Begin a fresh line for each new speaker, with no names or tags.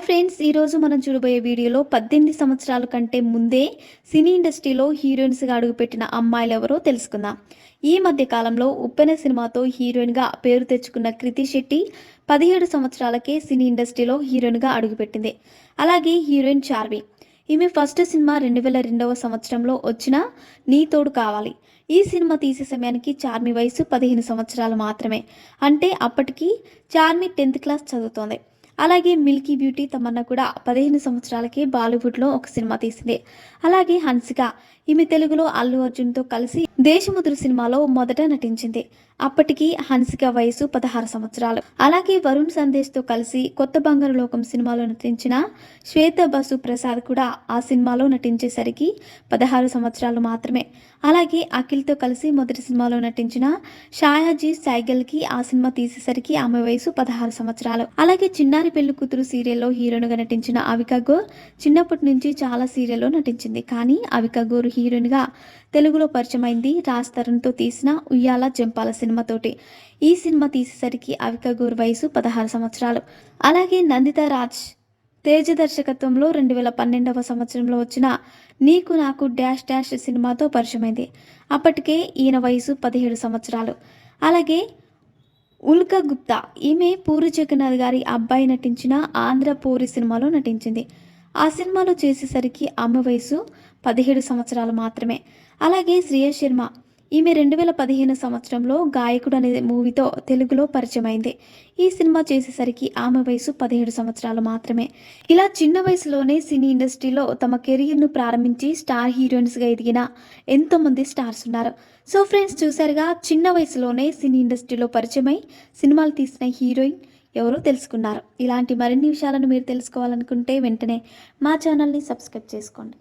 Hi friends ఈరోజు మనం చూడబోయే వీడియోలో పద్దెనిమిది సంవత్సరాల కంటే ముందే సినీ ఇండస్ట్రీలో హీరోయిన్స్గా అడుగుపెట్టిన అమ్మాయిలు ఎవరో తెలుసుకుందాం. ఈ మధ్య కాలంలో ఉప్పెన సినిమాతో హీరోయిన్గా పేరు తెచ్చుకున్న కృతి శెట్టి పదిహేడు సంవత్సరాలకే సినీ ఇండస్ట్రీలో హీరోయిన్గా అడుగుపెట్టింది. అలాగే హీరోయిన్ చార్వి. ఈమె ఫస్ట్ సినిమా రెండు వేల రెండవ సంవత్సరంలో వచ్చిన నీ తోడు కావాలి. ఈ సినిమా తీసే సమయానికి చార్మి వయసు పదిహేను సంవత్సరాలు మాత్రమే. అంటే అప్పటికి చార్మి టెన్త్ క్లాస్ చదువుతోంది. అలాగే మిల్కీ బ్యూటీ తమన్నా కూడా పదిహేను సంవత్సరాలకే బాలీవుడ్లో ఒక సినిమా తీసింది. అలాగే హన్సిక ఈమె తెలుగులో అల్లు అర్జున్తో కలిసి దేశముద్రు సినిమాలో మొదట నటించింది. అప్పటికి హన్సిక వయసు పదహారు సంవత్సరాలు. అలాగే వరుణ్ సందేశ్తో కలిసి కొత్త బంగారు లోకం సినిమాలో నటించిన శ్వేత బసు ప్రసాద్ కూడా ఆ సినిమాలో నటించేసరికి పదహారు సంవత్సరాలు మాత్రమే. అలాగే అఖిల్తో కలిసి మొదటి సినిమాలో నటించిన షాయాజీ సైగల్కి ఆ సినిమా తీసేసరికి ఆమె వయసు పదహారు సంవత్సరాలు. అలాగే చిన్నారి పెళ్ళి కూతురు సీరియల్లో హీరోయిన్గా నటించిన అవికా గోర్ చిన్నప్పటి నుంచి చాలా సీరియల్లో నటించింది. కానీ అవికా గోర్ హీరోయిన్గా తెలుగులో పరిచయమైంది రాజ్ తరుణ్తో తీసిన ఉయ్యాల జంపాల సినిమాతోటి. ఈ సినిమా తీసేసరికి అవిక గోర్ వయసు పదహారు సంవత్సరాలు. అలాగే నందిత రాజ్ తేజ దర్శకత్వంలో రెండు వేల పన్నెండవ సంవత్సరంలో వచ్చిన నీకు నాకు డాష్ డాష్ సినిమాతో పరిచయమైంది. అప్పటికే ఈయన వయసు పదిహేడు సంవత్సరాలు. అలాగే ఉల్క గుప్తా ఈమె పూరి జగన్నాథ్ గారి అబ్బాయి నటించిన ఆంధ్ర పూరి సినిమాలో నటించింది. ఆ సినిమాలో చేసేసరికి ఆమె వయసు పదిహేడు సంవత్సరాలు మాత్రమే. అలాగే శ్రేయ శర్మ ఈమె రెండు వేల పదిహేను సంవత్సరంలో గాయకుడు అనే మూవీతో తెలుగులో పరిచయమైంది. ఈ సినిమా చేసేసరికి ఆమె వయసు పదిహేడు సంవత్సరాలు మాత్రమే. ఇలా చిన్న వయసులోనే సినీ ఇండస్ట్రీలో తమ కెరీర్ను ప్రారంభించి స్టార్ హీరోయిన్స్గా ఎదిగిన ఎంతోమంది స్టార్స్ ఉన్నారు. సో ఫ్రెండ్స్ చూసారుగా చిన్న వయసులోనే సినీ ఇండస్ట్రీలో పరిచయమై సినిమాలు తీసిన హీరోయిన్ ఎవరో తెలుసుకున్నారు. ఇలాంటి మరిన్ని విషయాలను మీరు తెలుసుకోవాలనుకుంటే వెంటనే మా ఛానల్ని సబ్స్క్రైబ్ చేసుకోండి.